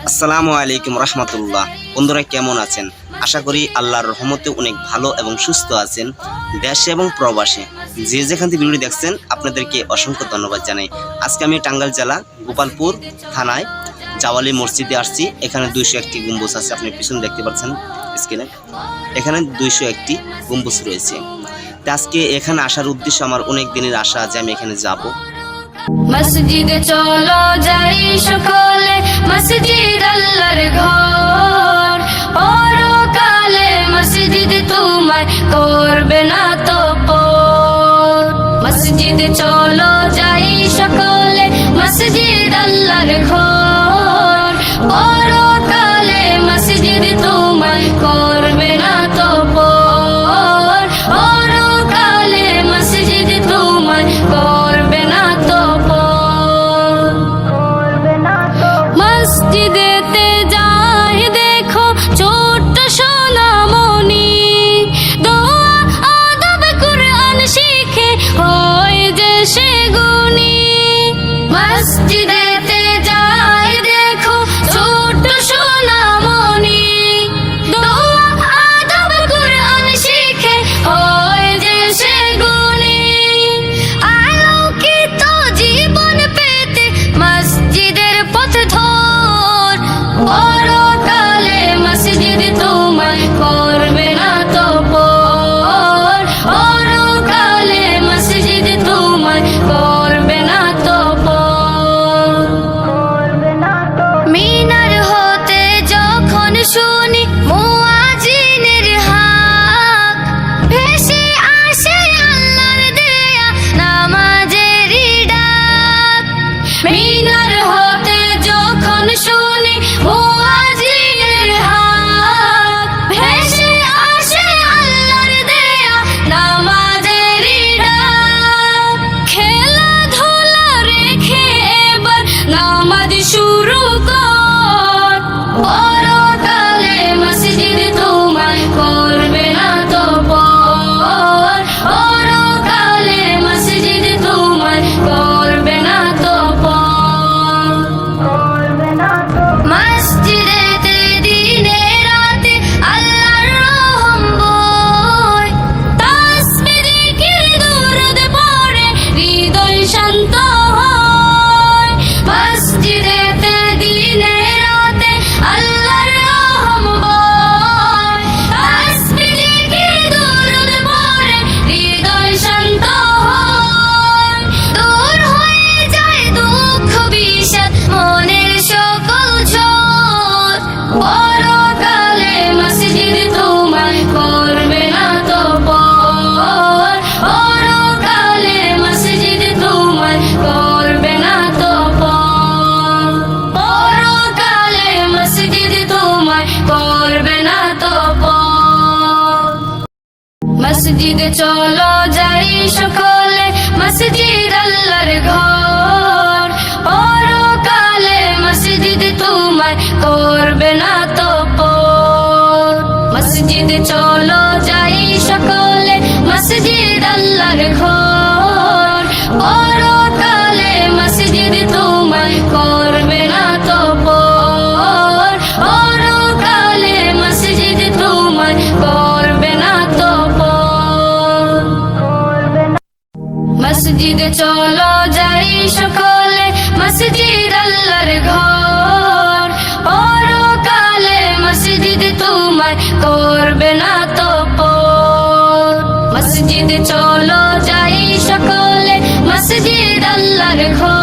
আসসালামু আলাইকুম রহমতুল্লাহ। বন্ধুরা কেমন আছেন? আশা করি আল্লাহর রহমতে অনেক ভালো এবং সুস্থ আছেন দেশে এবং প্রবাসে। যে যেখান থেকে ভিডিও দেখছেন, আপনাদেরকে অসংখ্য ধন্যবাদ জানাই। আজকে আমি টাঙ্গাইল জেলা, গোপালপুর থানায় জাওয়ালি মসজিদে আসছি। এখানে দুইশো একটি গম্বুজ আছে, আপনি পিছনে দেখতে পাচ্ছেন স্ক্রিনে। এখানে দুইশো একটি গম্বুজ রয়েছে। আজকে এখানে আসার উদ্দেশ্য আমার অনেক দিনের আশা যে আমি এখানে যাব। মসজিদে চলো যাই সকলে, মসজিদ আল্লাহর ঘর। পরকালে মসজিদ তোমায় করবে না তো পর মসজিদে চলো মসজিদেতে মসজিদে চলো যাই সকলে। মসজিদ আল্লাহর ঘর। পরকালে মসজিদ তোমায় করবে না তো পর মসজিদে চলো যাই সকলে। মসজিদ আল্লাহর ঘর। মসজিদে চলো যাই সকলে। মসজিদ আল্লাহর ঘর। পরকালে মসজিদ তোমায় করবে না তো পর মসজিদে চলো যাই সকলে। মসজিদ আল্লাহর ঘর।